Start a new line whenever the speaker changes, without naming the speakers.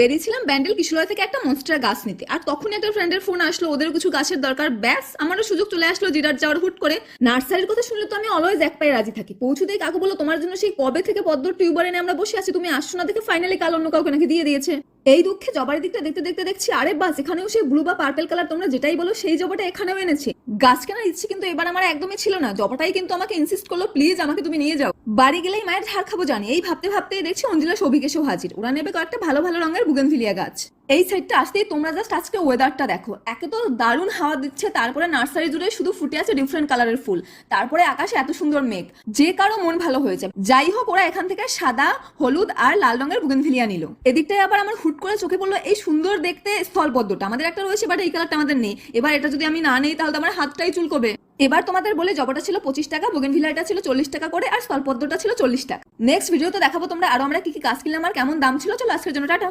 বেরিয়েছিলাম ব্যান্ডেল কিশোরয় থেকে একটা মনস্টার গাছ নিতে। আর তখন একটা ফ্রেন্ডের ফোন আসলো, ওদের কিছু গাছের দরকার। ব্যাস, আমারও সুযোগ চলে আসলো জিরার যাওয়ার হুট করে। নার্সারির কথা শুনলে তো আমি অলওয়েজ এক পায়ে রাজি থাকি। পৌঁছতেই কাকু বলো তোমার জন্য সেই কবে থেকে পদ্ম টিউবার এনে আমরা বসে আছি, তুমি আসছো না দেখে ফাইনালি কাল অন্য কাউকে নাকি দিয়ে দিয়েছে। এই দুঃখে জবার দিকটা দেখতে দেখতে দেখছি, আরে বাস এখানেও সেই ব্লু বা পার্পেল কালার তোমরা যেটাই বলো সেই জবাটা এখানেও এনেছে। গাছ কেনার ইচ্ছে কিন্তু এবার আমার একদমই ছিল না, জবাটাই কিন্তু আমাকে ইনসিস্ট করল প্লিজ আমাকে তুমি নিয়ে যাও। বাড়ি গেলেই মায়ের ঝাড় খাব জানি, এই ভাবতে ভাবতেই দেখছি অঞ্জিলা এসেও হাজির। ওরা নেবে কয়েকটা ভালো ভালো রঙের বুগেনভিলিয়া গাছ। এই সাইডটা আসতেই তোমরা জাস্ট আজকে ওয়েদারটা দেখো। একে তো দারুণ হাওয়া দিচ্ছে, তারপরে নার্সারি জুড়ে শুধু ফুটে আছে ডিফারেন্ট কালারের ফুল। তারপরে আকাশে এত সুন্দর মেঘ। যে কারও মন ভালো হয়েছে। যাই হোক, ওরা এখান থেকে সাদা, হলুদ আর লাল রঙের বুগেনভিলিয়া নিল। এদিকটায় আবার আমার হুট করে চোখে পড়ল এই সুন্দর দেখতে স্থলপদ্মটা। আমাদের একটা রয়েছে বাট এই কালারটা আমাদের নেই। এবার এটা যদি আমি না নেই, তাহলে তো আমার হাতটাই চুলকবে। এবার তোমাদের বলে জবাটা ছিল পঁচিশ টাকা বোগেনভিলাটা ছিল চল্লিশ টাকা করে, আর স্থলপদ্মটা ছিল চল্লিশ টাকা। নেক্সট ভিডিওতে দেখাবো তোমরা আরও আমরা কি কি গাছ কিনলাম আর কেমন দাম ছিল। চলো আজকের জন্য টাটা।